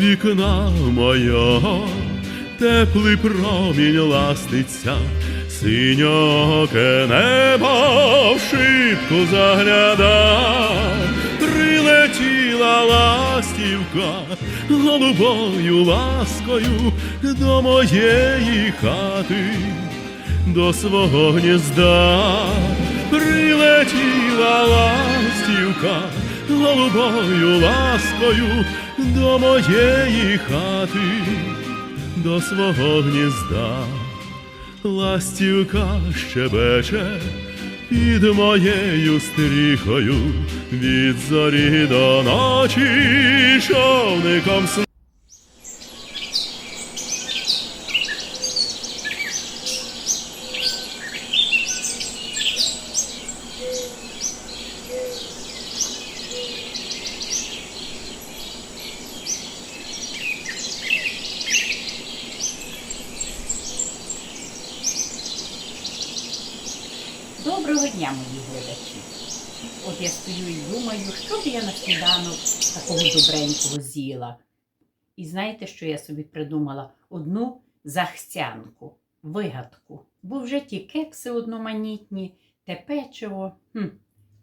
Вікна мого теплий промінь ластиться, синьоке небо в шибку загляда, прилетіла ластівка голубою ласкою до моєї хати, до свого гнізда, прилетіла ластівка голубою ласкою до моєї хати, до свого гнізда. Ластівка щебече під моєю стріхою, від зорі до ночі човником Доброго дня, мої глядачі. От я стою і думаю, що ж я на сніданок такого добренького з'їла. І знаєте, що я собі придумала? Одну захстянку, вигадку. Бо вже ті кекси одноманітні, те печиво хм,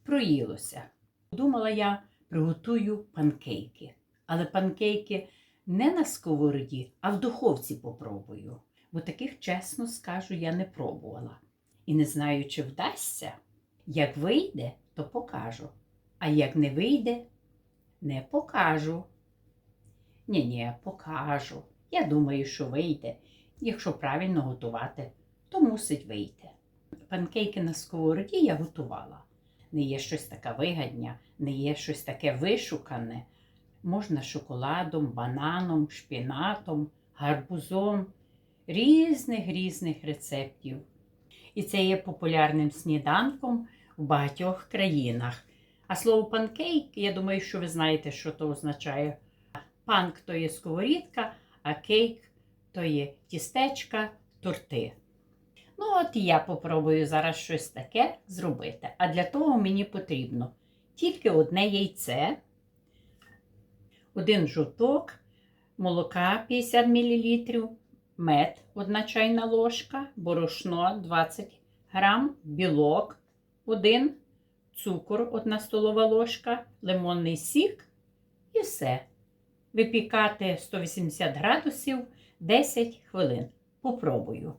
проїлося. Думала я, приготую панкейки. Але панкейки не на сковороді, а в духовці попробую. Бо таких, чесно скажу, я не пробувала. І не знаю, чи вдасться. Як вийде, то покажу. А як не вийде, не покажу. Ні, ні, покажу. Я думаю, що вийде. Якщо правильно готувати, то мусить вийти. Панкейки на сковороді я готувала. Не є щось таке вигадня, не є щось таке вишукане. Можна шоколадом, бананом, шпінатом, гарбузом, різних різних рецептів. І це є популярним сніданком в багатьох країнах. А слово панкейк, я думаю, що ви знаєте, що то означає. Панк то є сковорідка, а кейк то є тістечка, торти. Ну, от і я попробую зараз щось таке зробити. А для того мені потрібно тільки одне яйце, один жовток, молока 50 мл, мед 1 чайна ложка, борошно 20 грам, білок 1, цукор 1 столова ложка, лимонний сік і все. Випікати 180 градусів 10 хвилин. Попробую.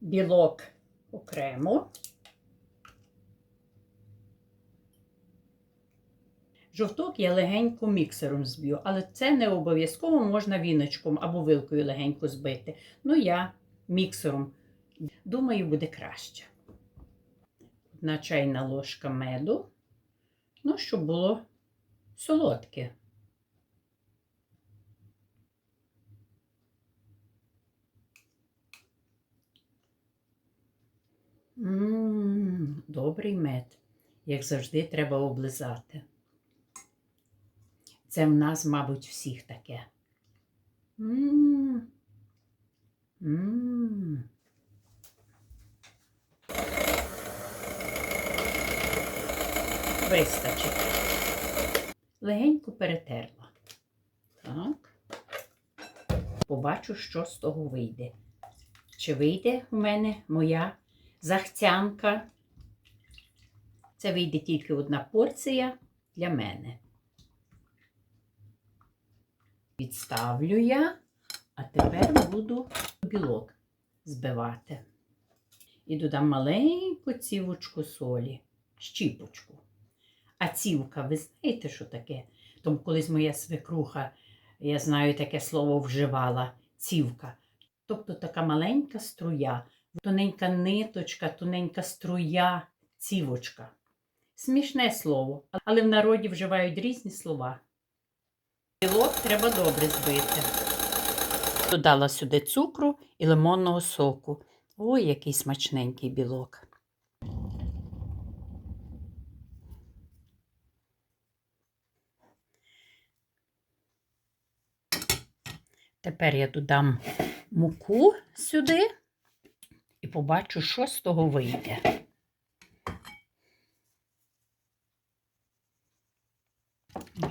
Білок окремо. Жовток я легенько міксером зб'ю, але це не обов'язково можна віночком або вилкою легенько збити. Ну, я міксером. Думаю, буде краще. Одна чайна ложка меду. Ну, щоб було солодке. Ммм, добрий мед. Як завжди, треба облизати. Це в нас, мабуть, всіх таке. М. М. Вистачить. Легенько перетерла. Так. Побачу, що з того вийде. Чи вийде у мене моя захцянка? Це вийде тільки одна порція для мене. Відставлю я, а тепер буду білок збивати. І додам маленьку цівочку солі, щіпочку. А цівка, ви знаєте, що таке? Тому колись моя свекруха, я знаю, таке слово вживала цівка. Тобто така маленька струя, тоненька ниточка, тоненька струя, цівочка. Смішне слово, але в народі вживають різні слова. Білок треба добре збити. Додала сюди цукру і лимонного соку. Ой, який смачненький білок. Тепер я додам муку сюди і побачу, що з того вийде.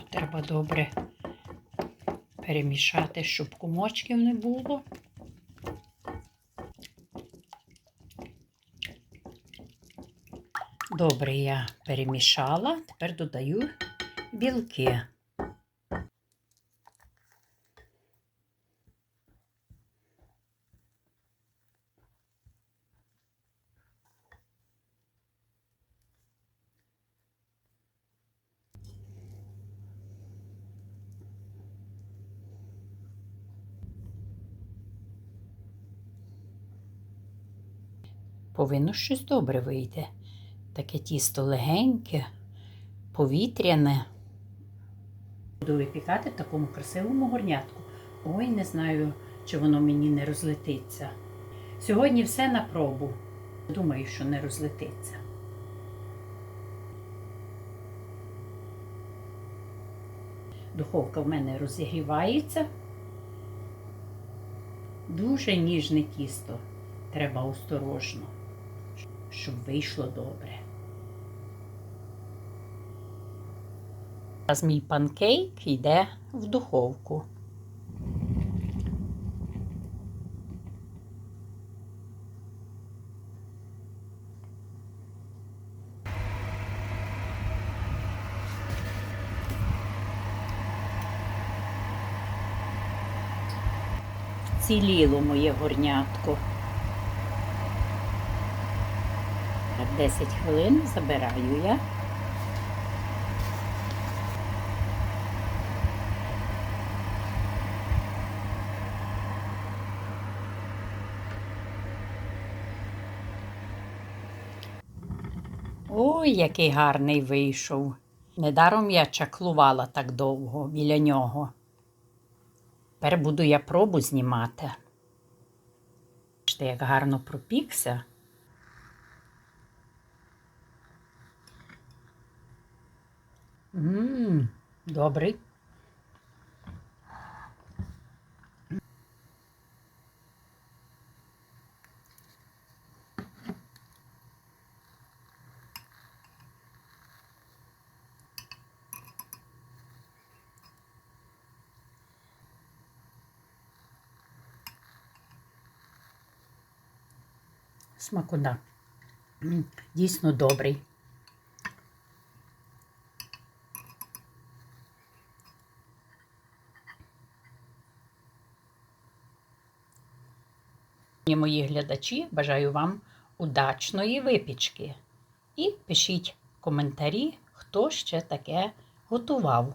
Треба добре перемішати, щоб комочків не було. Добре, я перемішала. Тепер додаю білки. Повинно щось добре вийти. Таке тісто легеньке, повітряне. Буду випікати в такому красивому горнятку. Ой, не знаю, чи воно мені не розлетиться. Сьогодні все на пробу. Думаю, що не розлетиться. Духовка в мене розігрівається. Дуже ніжне тісто. Треба осторожно, щоб вийшло добре. Зараз мій панкейк йде в духовку. Ціліло моє горнятко. Так, 10 хвилин забираю я. Ой, який гарний вийшов. Недаром я чаклувала так довго біля нього. Тепер буду я пробу знімати. Бачите, як гарно пропікся. Ммм, добрий. Смакота. М, Дійсно добрий. Мої глядачі, бажаю вам удачної випічки. І пишіть коментарі, хто ще таке готував.